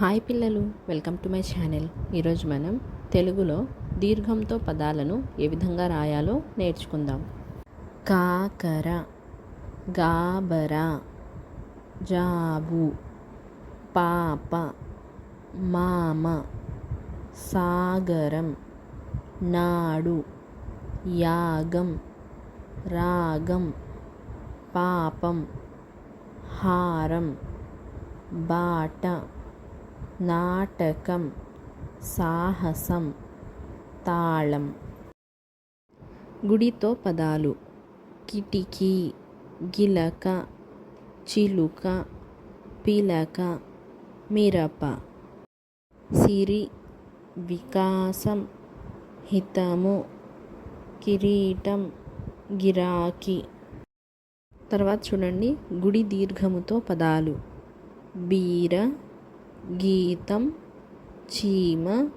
Hi పిల్లలు welcome to my channel. ఈరోజు మనం తెలుగులో దీర్ఘంతో పదాలను ఏ విధంగా రాయాలో నేర్చుకుందాం. కాకర గాబరా జాబు పాప మామ సాగరం నాడు యాగం రాగం పాపం హారం బాట నాటకం సాహసం తాళం. గుడితో పదాలు. కిటికీ గిలక చిలుక పిలక మిరప. సిరి వికాసం హితము కిరీటం గిరాకీ. తర్వాత చూడండి గుడి దీర్ఘముతో పదాలు. బీర గీతం చీమ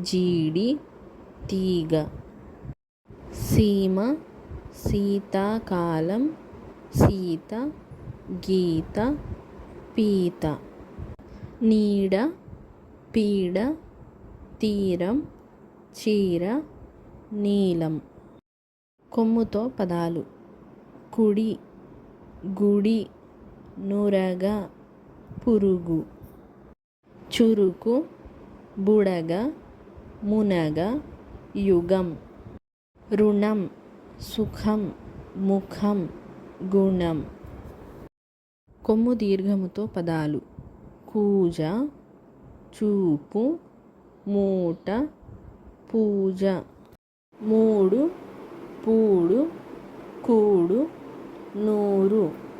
జీడి తీగ. సీమ శీతాకాలం సీత గీత పీత. నీడ పీడ తీరం చీర నీలం. కొమ్ముతో పదాలు. కుడి గుడి నురగ పురుగు. చురుకు బుడగ మునగ యుగం రుణం సుఖం ముఖం గుణం. కొమ్ము దీర్ఘముతో పదాలు. కూజ చూపు మూట పూజ. మూడు పూడు కూడు నూరు.